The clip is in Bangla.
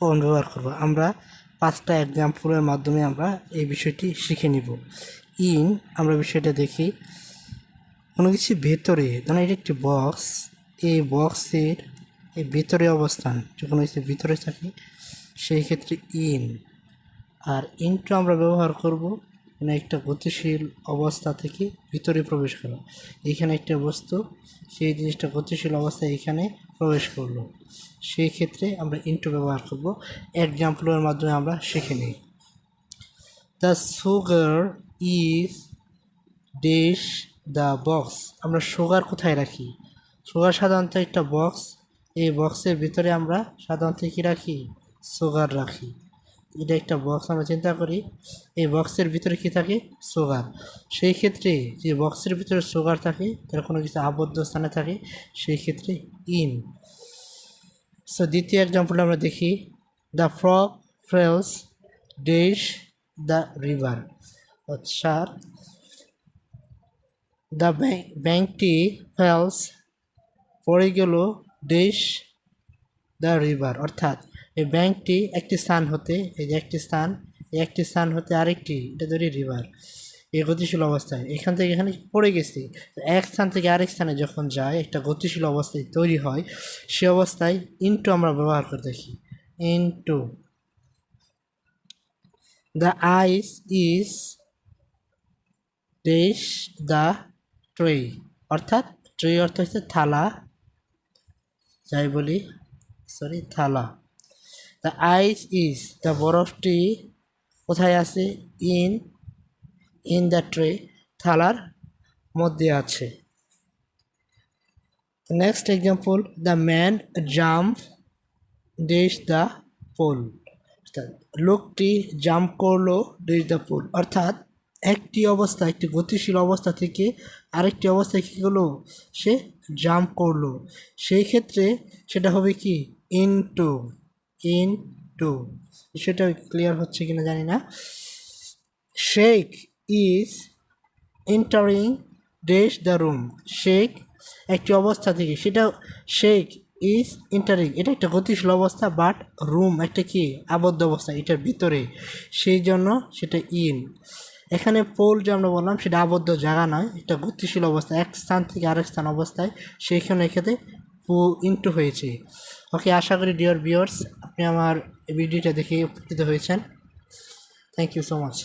কখন ব্যবহার করব। আমরা পাঁচটা এক্সাম্পলের মাধ্যমে আমরা এই বিষয়টি শিখে নিব। ইন, আমরা বিষয়টা দেখি। কোনো কিছু ভেতরে ধরুন এটা একটি বক্স এই বক্সের এই ভেতরে অবস্থান, যখন কিছু ভিতরে থাকে, সেই ক্ষেত্রে ইন। আর ইনটু আমরা ব্যবহার করব মানে একটা গতিশীল অবস্থা থেকে ভিতরে প্রবেশ করা। এখানে একটা বস্তু, সেই জিনিসটা গতিশীল অবস্থায় এখানে প্রবেশ করল। সেই ক্ষেত্রে আমরা ইন্টু ব্যবহার করব। এক্সাম্পলের মাধ্যমে আমরা শিখে নিই। The sugar is dish the box আমরা সুগার কোথায় রাখি? সুগার সাধারণত একটা বক্স এই বক্সের ভিতরে আমরা সাধারণত কী রাখি? সুগার রাখি। এটা একটা বক্স আমরা চিন্তা করি। এই বক্সের ভিতরে কি থাকে? সুগার সেই ক্ষেত্রে যে বক্সের ভিতরে সুগার থাকে, তার কোনো কিছু আবদ্ধ স্থানে থাকে, সেই ক্ষেত্রে ইন সো দ্বিতীয় এক্সাম্পল আমরা দেখি। The frog falls dish the river অর্থাৎ দ্য ব্যাংকটি ফেলস পড়ে গেল ডিশ দ্য রিভার অর্থাৎ এই ব্যাংকটি একটি স্থান হতে, এই যে একটি স্থান, এই একটি স্থান হতে আরেকটি, এটা ধরি রিভার এই গতিশীল অবস্থায়। এখান থেকে এখানে পড়ে গেছি। এক স্থান থেকে আরেক স্থানে যখন যায়, একটা গতিশীল অবস্থায় তৈরি হয়, সে অবস্থায় ইনটু আমরা ব্যবহার করে দেখি। Into the ice is dish the tray অর্থাৎ ট্রে অর্থ হচ্ছে থালা, যাই বলি সরি থালা। দ্য আইস ইজ দ্য বরফটি কোথায় আছে? ইন ইন দ্য ট্রে থালার মধ্যে আছে। Next example the man jump dish the pole লোকটি জাম্প করল ডিশ দ্য পোল অর্থাৎ একটি অবস্থা, একটি গতিশীল অবস্থা থেকে আরেকটি অবস্থায় কী হলো সে জাম্প করল। সেই ক্ষেত্রে সেটা হবে কি? Into into. সেটা ক্লিয়ার হচ্ছে কিনা জানি না। Sheikh is entering dash the room Sheikh একটি অবস্থা থেকে, সেটা শেখ ইজ এন্টারিং এটা একটা গতিশীল অবস্থা বাট রুম একটা কি? আবদ্ধ অবস্থা, এটার ভিতরে। সেই জন্য সেটা ইন। এখানে পোল যে আমরা বললাম, সেটা আবদ্ধ জায়গা নয়, একটা গতিশীল অবস্থা। এক স্থান থেকে আরেক স্থান অবস্থায় সেইখানে এক্ষেত্রে পু ইন্টু হয়েছে। ওকে আশা করি ডিয়ার ভিউয়ার্স আপনি আমার ভিডিওটা দেখে উপকৃত হয়েছেন। Thank you so much